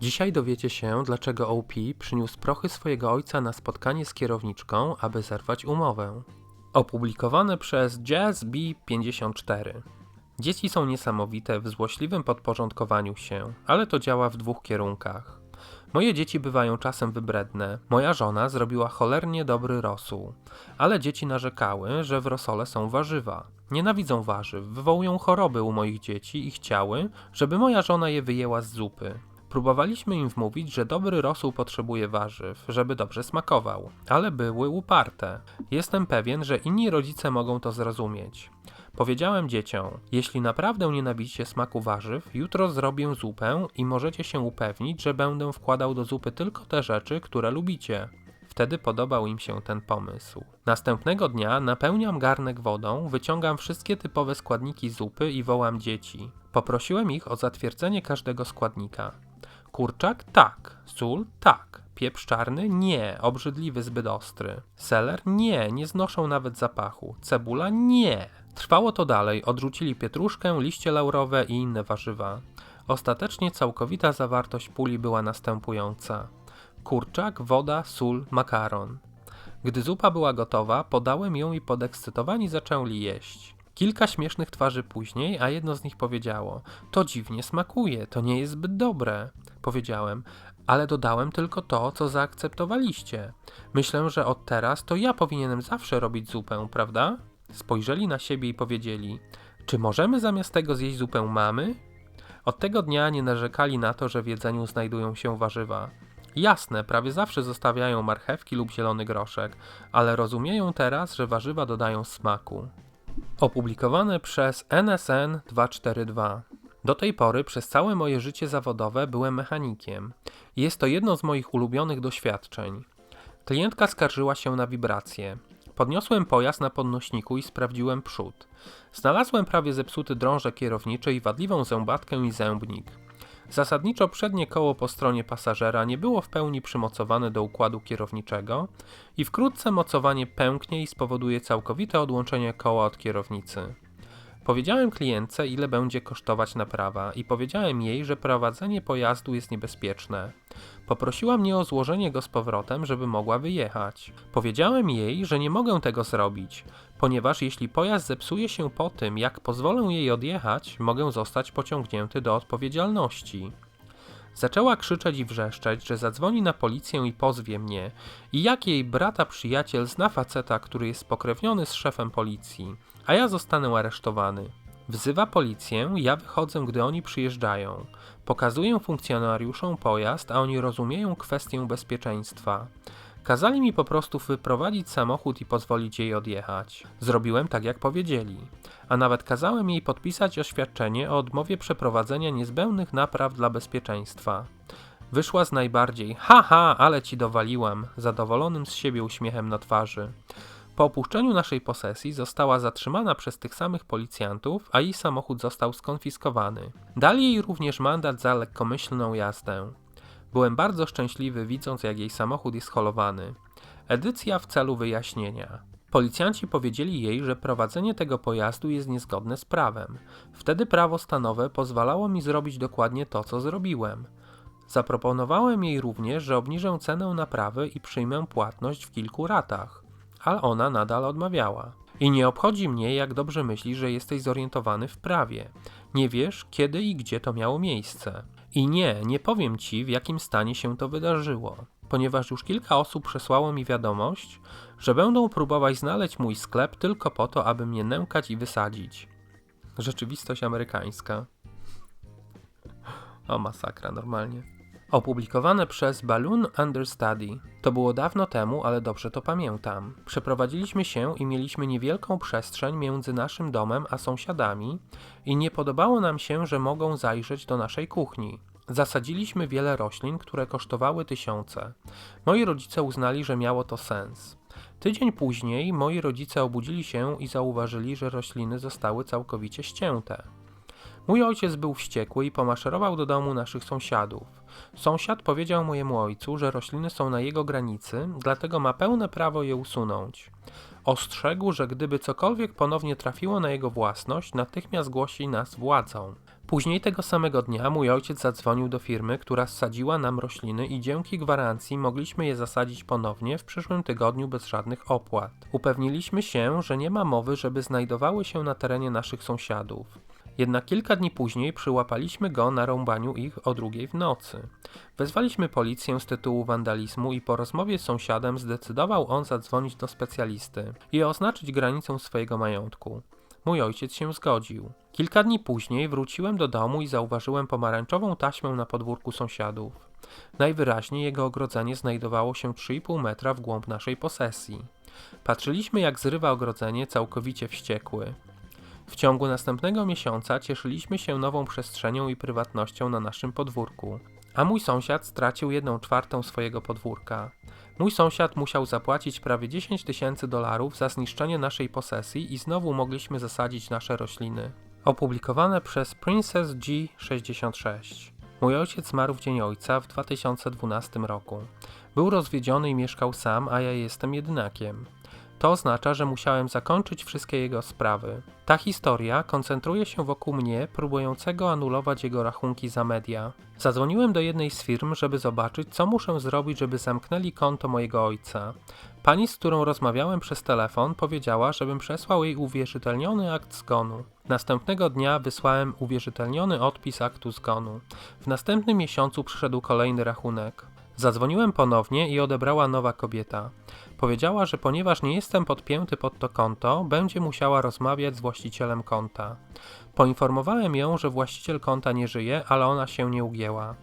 Dzisiaj dowiecie się, dlaczego OP przyniósł prochy swojego ojca na spotkanie z kierowniczką, aby zerwać umowę. Opublikowane przez Jazz B54. Dzieci są niesamowite w złośliwym podporządkowaniu się, ale to działa w dwóch kierunkach. Moje dzieci bywają czasem wybredne. Moja żona zrobiła cholernie dobry rosół, ale dzieci narzekały, że w rosole są warzywa. Nienawidzą warzyw, wywołują choroby u moich dzieci i chciały, żeby moja żona je wyjęła z zupy. Próbowaliśmy im wmówić, że dobry rosół potrzebuje warzyw, żeby dobrze smakował, ale były uparte. Jestem pewien, że inni rodzice mogą to zrozumieć. Powiedziałem dzieciom: Jeśli naprawdę nienawidzicie smaku warzyw, jutro zrobię zupę i możecie się upewnić, że będę wkładał do zupy tylko te rzeczy, które lubicie. Wtedy podobał im się ten pomysł. Następnego dnia napełniam garnek wodą, wyciągam wszystkie typowe składniki zupy i wołam dzieci. Poprosiłem ich o zatwierdzenie każdego składnika. Kurczak? Tak. Sól? Tak. Pieprz czarny? Nie, obrzydliwy, zbyt ostry. Seler? Nie, nie znoszą nawet zapachu. Cebula? Nie. Trwało to dalej, odrzucili pietruszkę, liście laurowe i inne warzywa. Ostatecznie całkowita zawartość puli była następująca. Kurczak, woda, sól, makaron. Gdy zupa była gotowa, podałem ją i podekscytowani zaczęli jeść. Kilka śmiesznych twarzy później, a jedno z nich powiedziało: To dziwnie smakuje, to nie jest zbyt dobre. Powiedziałem: Ale dodałem tylko to, co zaakceptowaliście. Myślę, że od teraz to ja powinienem zawsze robić zupę, prawda? Spojrzeli na siebie i powiedzieli: Czy możemy zamiast tego zjeść zupę mamy? Od tego dnia nie narzekali na to, że w jedzeniu znajdują się warzywa. Jasne, prawie zawsze zostawiają marchewki lub zielony groszek, ale rozumieją teraz, że warzywa dodają smaku. Opublikowane przez NSN 242. Do tej pory przez całe moje życie zawodowe byłem mechanikiem. Jest to jedno z moich ulubionych doświadczeń. Klientka skarżyła się na wibracje. Podniosłem pojazd na podnośniku i sprawdziłem przód. Znalazłem prawie zepsuty drążek kierowniczy i wadliwą zębatkę i zębnik. Zasadniczo przednie koło po stronie pasażera nie było w pełni przymocowane do układu kierowniczego i wkrótce mocowanie pęknie i spowoduje całkowite odłączenie koła od kierownicy. Powiedziałem klientce, ile będzie kosztować naprawa i powiedziałem jej, że prowadzenie pojazdu jest niebezpieczne. Poprosiła mnie o złożenie go z powrotem, żeby mogła wyjechać. Powiedziałem jej, że nie mogę tego zrobić, ponieważ jeśli pojazd zepsuje się po tym, jak pozwolę jej odjechać, mogę zostać pociągnięty do odpowiedzialności. Zaczęła krzyczeć i wrzeszczeć, że zadzwoni na policję i pozwie mnie. I jak jej brata przyjaciel zna faceta, który jest spokrewniony z szefem policji, a ja zostanę aresztowany. Wzywa policję, ja wychodzę, gdy oni przyjeżdżają. Pokazuję funkcjonariuszom pojazd, a oni rozumieją kwestię bezpieczeństwa. Kazali mi po prostu wyprowadzić samochód i pozwolić jej odjechać. Zrobiłem tak, jak powiedzieli. A nawet kazałem jej podpisać oświadczenie o odmowie przeprowadzenia niezbędnych napraw dla bezpieczeństwa. Wyszła z najbardziej haha, ale ci dowaliłam, zadowolonym z siebie uśmiechem na twarzy. Po opuszczeniu naszej posesji została zatrzymana przez tych samych policjantów, a jej samochód został skonfiskowany. Dali jej również mandat za lekkomyślną jazdę. Byłem bardzo szczęśliwy widząc jak jej samochód jest holowany. Edycja w celu wyjaśnienia. Policjanci powiedzieli jej, że prowadzenie tego pojazdu jest niezgodne z prawem. Wtedy prawo stanowe pozwalało mi zrobić dokładnie to, co zrobiłem. Zaproponowałem jej również, że obniżę cenę naprawy i przyjmę płatność w kilku ratach, ale ona nadal odmawiała. I nie obchodzi mnie, jak dobrze myślisz, że jesteś zorientowany w prawie. Nie wiesz, kiedy i gdzie to miało miejsce. I nie, nie powiem ci, w jakim stanie się to wydarzyło, ponieważ już kilka osób przesłało mi wiadomość, że będą próbować znaleźć mój sklep tylko po to, aby mnie nękać i wysadzić. Rzeczywistość amerykańska. O masakra, normalnie. Opublikowane przez Balloon Understudy. To było dawno temu, ale dobrze to pamiętam. Przeprowadziliśmy się i mieliśmy niewielką przestrzeń między naszym domem a sąsiadami i nie podobało nam się, że mogą zajrzeć do naszej kuchni. Zasadziliśmy wiele roślin, które kosztowały tysiące. Moi rodzice uznali, że miało to sens. Tydzień później moi rodzice obudzili się i zauważyli, że rośliny zostały całkowicie ścięte. Mój ojciec był wściekły i pomaszerował do domu naszych sąsiadów. Sąsiad powiedział mojemu ojcu, że rośliny są na jego granicy, dlatego ma pełne prawo je usunąć. Ostrzegł, że gdyby cokolwiek ponownie trafiło na jego własność, natychmiast głosi nas władzą. Później tego samego dnia mój ojciec zadzwonił do firmy, która zsadziła nam rośliny i dzięki gwarancji mogliśmy je zasadzić ponownie w przyszłym tygodniu bez żadnych opłat. Upewniliśmy się, że nie ma mowy, żeby znajdowały się na terenie naszych sąsiadów. Jednak kilka dni później przyłapaliśmy go na rąbaniu ich o drugiej w nocy. Wezwaliśmy policję z tytułu wandalizmu i po rozmowie z sąsiadem zdecydował on zadzwonić do specjalisty i oznaczyć granicę swojego majątku. Mój ojciec się zgodził. Kilka dni później wróciłem do domu i zauważyłem pomarańczową taśmę na podwórku sąsiadów. Najwyraźniej jego ogrodzenie znajdowało się 3,5 metra w głąb naszej posesji. Patrzyliśmy, jak zrywa ogrodzenie całkowicie wściekły. W ciągu następnego miesiąca cieszyliśmy się nową przestrzenią i prywatnością na naszym podwórku, a mój sąsiad stracił jedną czwartą swojego podwórka. Mój sąsiad musiał zapłacić prawie 10 tysięcy dolarów za zniszczenie naszej posesji i znowu mogliśmy zasadzić nasze rośliny. Opublikowane przez Princess G66. Mój ojciec zmarł w dzień ojca w 2012 roku. Był rozwiedziony i mieszkał sam, a ja jestem jedynakiem. To oznacza, że musiałem zakończyć wszystkie jego sprawy. Ta historia koncentruje się wokół mnie, próbującego anulować jego rachunki za media. Zadzwoniłem do jednej z firm, żeby zobaczyć, co muszę zrobić, żeby zamknęli konto mojego ojca. Pani, z którą rozmawiałem przez telefon, powiedziała, żebym przesłał jej uwierzytelniony akt zgonu. Następnego dnia wysłałem uwierzytelniony odpis aktu zgonu. W następnym miesiącu przyszedł kolejny rachunek. Zadzwoniłem ponownie i odebrała nowa kobieta. Powiedziała, że ponieważ nie jestem podpięty pod to konto, będzie musiała rozmawiać z właścicielem konta. Poinformowałem ją, że właściciel konta nie żyje, ale ona się nie ugięła.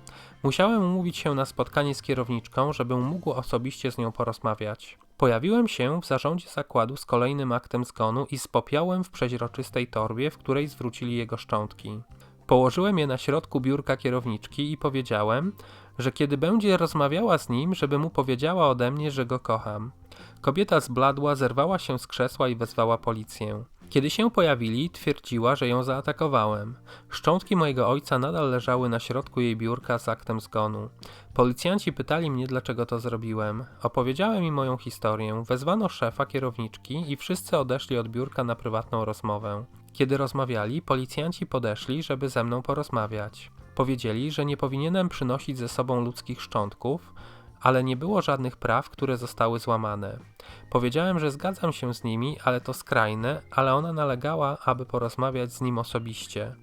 Musiałem umówić się na spotkanie z kierowniczką, żebym mógł osobiście z nią porozmawiać. Pojawiłem się w zarządzie zakładu z kolejnym aktem zgonu i z popiołem w przeźroczystej torbie, w której zwrócili jego szczątki. Położyłem je na środku biurka kierowniczki i powiedziałem, że kiedy będzie rozmawiała z nim, żeby mu powiedziała ode mnie, że go kocham. Kobieta zbladła, zerwała się z krzesła i wezwała policję. Kiedy się pojawili, twierdziła, że ją zaatakowałem. Szczątki mojego ojca nadal leżały na środku jej biurka z aktem zgonu. Policjanci pytali mnie, dlaczego to zrobiłem. Opowiedziałem im moją historię, wezwano szefa, kierowniczki i wszyscy odeszli od biurka na prywatną rozmowę. Kiedy rozmawiali, policjanci podeszli, żeby ze mną porozmawiać. Powiedzieli, że nie powinienem przynosić ze sobą ludzkich szczątków, ale nie było żadnych praw, które zostały złamane. Powiedziałem, że zgadzam się z nimi, ale to skrajne, ale ona nalegała, aby porozmawiać z nim osobiście.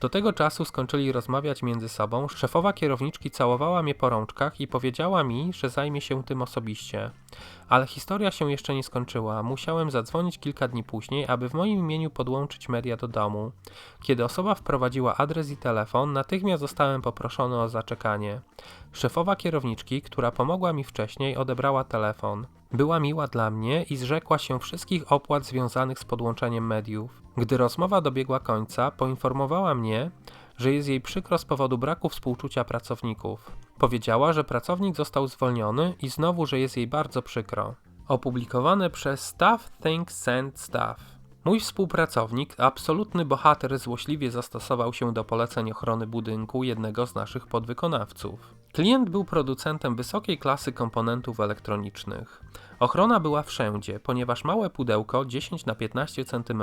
Do tego czasu skończyli rozmawiać między sobą. Szefowa kierowniczki całowała mnie po rączkach i powiedziała mi, że zajmie się tym osobiście. Ale historia się jeszcze nie skończyła. Musiałem zadzwonić kilka dni później, aby w moim imieniu podłączyć media do domu. Kiedy osoba wprowadziła adres i telefon, natychmiast zostałem poproszony o zaczekanie. Szefowa kierowniczki, która pomogła mi wcześniej, odebrała telefon. Była miła dla mnie i zrzekła się wszystkich opłat związanych z podłączeniem mediów. Gdy rozmowa dobiegła końca, poinformowała mnie, że jest jej przykro z powodu braku współczucia pracowników. Powiedziała, że pracownik został zwolniony i znowu, że jest jej bardzo przykro. Opublikowane przez Staff Think Send Staff. Mój współpracownik, absolutny bohater, złośliwie zastosował się do poleceń ochrony budynku jednego z naszych podwykonawców. Klient był producentem wysokiej klasy komponentów elektronicznych. Ochrona była wszędzie, ponieważ małe pudełko 10 na 15 cm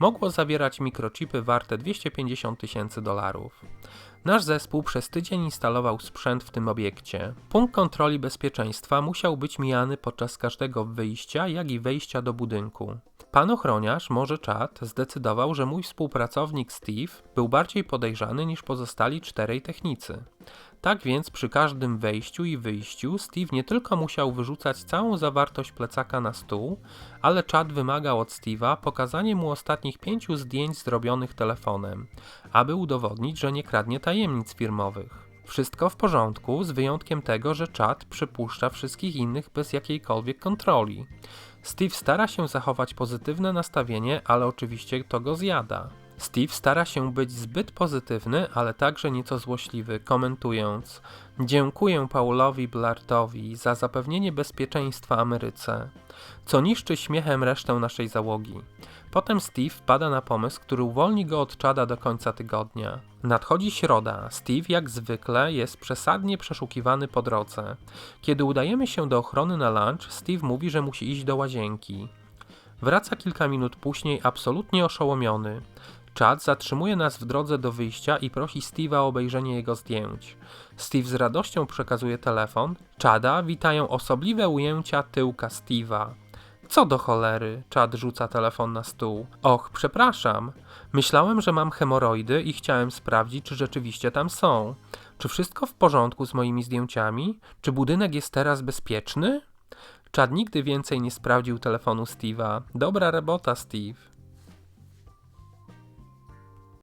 mogło zawierać mikrochipy warte 250 tysięcy dolarów. Nasz zespół przez tydzień instalował sprzęt w tym obiekcie. Punkt kontroli bezpieczeństwa musiał być mijany podczas każdego wyjścia, jak i wejścia do budynku. Pan ochroniarz, może czat, zdecydował, że mój współpracownik Steve był bardziej podejrzany niż pozostali czterej technicy. Tak więc przy każdym wejściu i wyjściu Steve nie tylko musiał wyrzucać całą zawartość plecaka na stół, ale czat wymagał od Steve'a pokazanie mu ostatnich pięciu zdjęć zrobionych telefonem, aby udowodnić, że nie kradnie tajemnic firmowych. Wszystko w porządku, z wyjątkiem tego, że czat przypuszcza wszystkich innych bez jakiejkolwiek kontroli. Steve stara się zachować pozytywne nastawienie, ale oczywiście to go zjada. Steve stara się być zbyt pozytywny, ale także nieco złośliwy, komentując: Dziękuję Paulowi Blartowi za zapewnienie bezpieczeństwa Ameryce, co niszczy śmiechem resztę naszej załogi. Potem Steve wpada na pomysł, który uwolni go od czada do końca tygodnia. Nadchodzi środa. Steve, jak zwykle, jest przesadnie przeszukiwany po drodze. Kiedy udajemy się do ochrony na lunch, Steve mówi, że musi iść do łazienki. Wraca kilka minut później absolutnie oszołomiony. Chad zatrzymuje nas w drodze do wyjścia i prosi Steve'a o obejrzenie jego zdjęć. Steve z radością przekazuje telefon. Chada witają osobliwe ujęcia tyłka Steve'a. Co do cholery? Chad rzuca telefon na stół. Och, przepraszam. Myślałem, że mam hemoroidy i chciałem sprawdzić, czy rzeczywiście tam są. Czy wszystko w porządku z moimi zdjęciami? Czy budynek jest teraz bezpieczny? Chad nigdy więcej nie sprawdził telefonu Steve'a. Dobra robota, Steve.